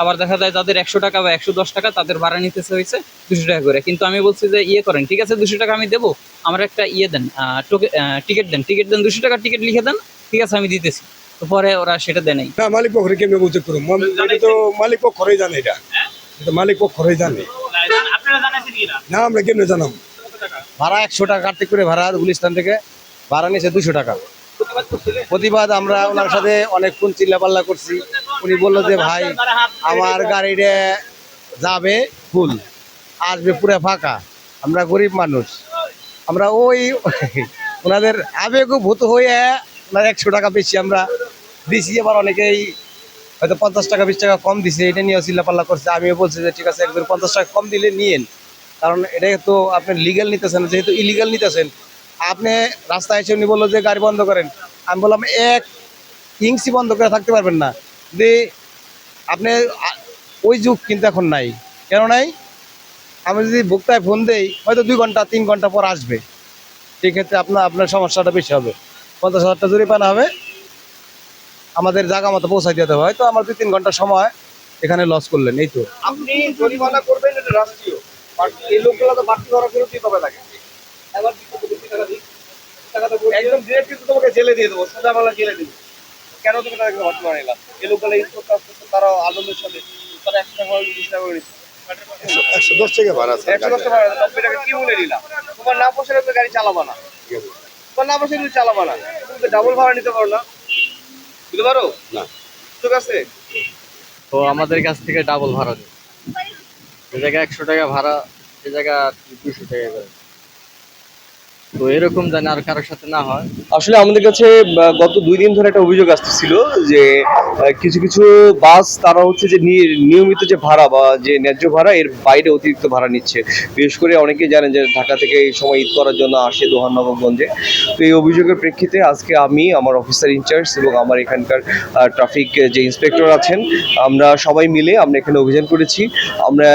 আবার দেখা যায় যাদের একশো টাকা বা একশো দশ টাকা তাদের ভাড়া নিতেছে হয়েছে দুশো টাকা করে। কিন্তু আমি বলছি যে ইয়ে করেন ঠিক আছে দুশো টাকা আমি দেবো আমার একটা ইয়ে দেন টিকিট দেন। টিকিট দেন দুশো টাকা টিকিট লিখে দেন ঠিক আছে আমি দিতেছি। তো পরে ওরা সেটা দেয় নাই। না মালিক পক্ষরে কেমনি বুঝতে করুন এটা তো মালিক পক্ষরই জানে এটা। এটা মালিক পক্ষরই জানে। না আমরা কেমনে জানাম? ভাড়া একশো টাকা কাটতে করে ভাড়া গুলিস্তান থেকে ভাড়া নিয়েছে দুশো টাকা। প্রতিবাদ আমরা ওনার সাথে অনেকক্ষণ চিল্লাপাল্লা করছি। উনি বলল যে, ভাই, আমার গাড়িটা যাবে, ফুল, আসবে পুরো ফাঁকা। আমরা গরিব মানুষ। আমরা ওই ওনাদের আবেগ ভূত হয়ে ওনার একশো টাকা বেশি আমরা দিছি। আবার অনেকেই হয়তো পঞ্চাশ টাকা, বিশ টাকা কম দিছে। এটা নিয়ে চিল্লাপাল্লা করছে। আমিও বলছি যে, ঠিক আছে একবার পঞ্চাশ টাকা কম দিলে নিয়েন। কারণ এটা তো আপনি লিগ্যাল নিতেছেন, যেহেতু ইলিগাল নিতেছেন। আপনি রাস্তায় এসে উনি বলল যে, গাড়ি বন্ধ করেন। আমি বললাম, এক ইঞ্চি বন্ধ করে থাকতে পারবেন না। যে আপনি ওই যুগ কিন্তু এখন নাই। কেন নাই? আমি যদি ভোক্তায় ফোন দেই, হয়তো দুই ঘণ্টা, তিন ঘণ্টা পর আসবে। সেক্ষেত্রে আপনার আপনার সমস্যাটা বেশি হবে। পঞ্চাশ হাজার টাকা জরিমানা হবে। আমাদের জায়গা মতো পৌঁছাই দিতে হবে। হয়তো আমার দুই, তিন ঘণ্টা সময় এখানে লস করলেন, এই তো। আপনি জরিমানা করবেন রাষ্ট্রীয়। লোকগুলো তো বাড়তি তো একদম তোমাকে জেলে দিয়ে দেবো। সোজা বাংলা জেলে দিব। কেন তুমি তাদেরকে বাড়তি ভাড়া নিলাম এই লোকগুলো ইউজ করতে আসতেছে তারা আনন্দের সাথে তারা একশো টাকা করে বিশ টাকা করে একশো দশ টাকা ভাড়া আছে একশো দশ টাকা নব্বই টাকা কি বলে নিলাম তোমার না তুমি গাড়ি চালাবা না। তোমার না পোষালে তুমি চালাবা না। তুমি তো ডাবল ভাড়া নিতে পারো না। বুঝতে পারো? না। ঠিক আছে? তো আমাদের কাছ থেকে ডাবল ভাড়া নেয় যে জায়গায় একশো টাকা ভাড়া সে জায়গা দুশো টাকা করে। তো এরকম যেন আর কারোর সাথে না হয়। আসলে আমাদের কাছে গত দুই দিন ধরে একটা অভিযোগ আসতেছিল যে কিছু কিছু বাস তারা হচ্ছে যে নিয়মিত যে ভাড়া বা যে ন্যায্য ভাড়া এর বাইরে অতিরিক্ত ভাড়া নিচ্ছে। বিশেষ করে অনেকেই জানেন যে ঢাকা থেকে এই সময় ঈদ করার জন্য আসে দোহান নবাবগঞ্জে তো এই অভিযোগের প্রেক্ষিতে আজকে আমি আমার অফিসার ইনচার্জ এবং আমার এখানকার ট্রাফিক যে ইন্সপেক্টর আছেন আমরা সবাই মিলে আমরা এখানে অভিযান করেছি। আমরা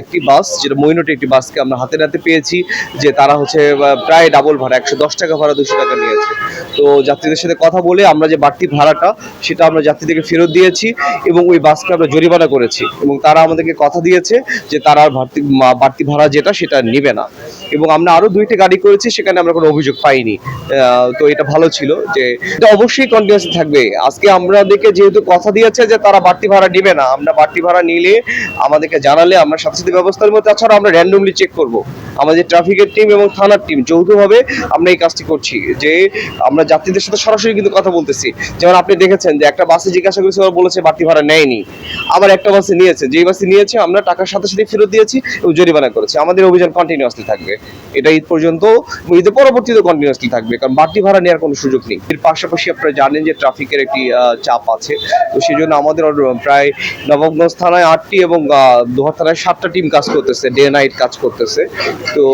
একটি বাস যেটা মইনটে একটি বাসকে আমরা হাতে নাতে পেয়েছি যে তারা হচ্ছে আহ, প্রায় ডাবল ভাড়া, একশো দশ টাকা ভাড়া, দুশো টাকা নিয়েছে। তো যাত্রীদের সাথে কথা বলে আমরা যে বাড়তি ভাড়াটা, সেটা আমরা যাত্রীদেরকে ফেরত দিয়েছি এবং ওই বাসকে আমরা জরিমানা করেছি। এবং তারা আমাদেরকে কথা দিয়েছে যে তারা আর বাড়তি বাড়তি ভাড়া যেটা, সেটা নেবে না। এবং আমরা আরও দুইটা গাড়ি করেছি, সেখানে আমরা কোনো অভিযোগ পাইনি। তো এটা ভালো ছিল যে, এটা অবশ্যই কন্টিনিউস থাকবে। আজকে আমাদেরকে যেহেতু কথা দিয়েছে যে তারা বাড়তি ভাড়া নেবে না, আমরা বাড়তি ভাড়া নিলে আমাদেরকে জানালে আমরা সাথে ব্যবস্থার মধ্যে, তাছাড়া আমরা র্যান্ডমলি চেক করব। আমাদের ট্রাফিকের টিম এবং থানার টিম যৌথভাবে আমরা এই কাজটি করছি। যে আমরা যাত্রীদের সাথে সরাসরি কিন্তু কথা বলতেছি। যেমন আপনি দেখেছেন যে একটা বাসে জিজ্ঞাসা করেছে, ওরা বলেছে বাড়তি ভাড়া নেয়নি। আবার একটা বাসে নিয়েছে। যেই বাসে নিয়েছে, আমরা টাকার সাথে সাথে ফেরত দিয়েছি এবং জরিমানা করেছি। আমাদের অভিযান কন্টিনিউয়াসলি থাকবে। এটা ঈদ পর্যন্ত ঈদের পরবর্তীতে কন্টিনিউয়াসলি থাকবে, কারণ বাড়তি ভাড়া নেওয়ার কোনো সুযোগ নেই। এর পাশাপাশি আপনারা জানেন যে ট্রাফিকের একটি চাপ আছে। তো সেই জন্য আমাদের প্রায় নবাবগঞ্জ থানায় আটটি এবং দোহার থানায় সাতটা টিম কাজ করতেছে ডে নাইট কাজ করতেছে। তো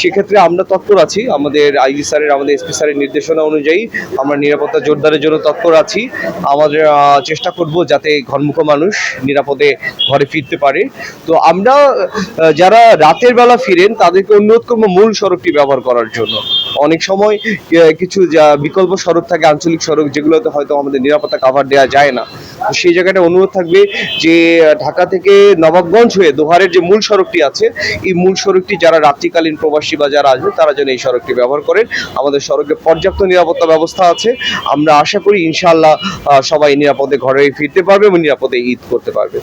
সেক্ষেত্রে আমরা তৎপর আছি। আমাদের আইজি স্যারের, আমাদের এসপি স্যারের নির্দেশনা অনুযায়ী আমরা নিরাপত্তা জোরদারের জন্য তৎপর আছি। আমাদের চেষ্টা করব যাতে ঘরমুখ মানুষ নিরাপদে ঘরে ফিরতে পারে। তো আমরা যারা রাতের বেলা ফিরেন, তাদেরকে অনুরোধ করব মূল সড়কটি ব্যবহার করার জন্য। অনেক সময় কিছু বিকল্প সড়ক থাকে, আঞ্চলিক সড়ক, যেগুলোতে হয়তো আমাদের নিরাপত্তা কাভার দেওয়া যায় না। সেই জায়গাটা অনুরোধ থাকবে যে ঢাকা থেকে নবাবগঞ্জ হয়ে দোহারের যে মূল সড়কটি আছে এই মূল সড়কটি যারা রাত্রিকালীন প্রবাসী বা যারা আসবে তারা যেন এই সড়কটি ব্যবহার করেন। আমাদের সড়কে পর্যাপ্ত নিরাপত্তা ব্যবস্থা আছে। আমরা আশা করি ইনশাআল্লাহ আহ, সবাই নিরাপদে ঘরে ফিরতে পারবে এবং নিরাপদে ঈদ করতে পারবে।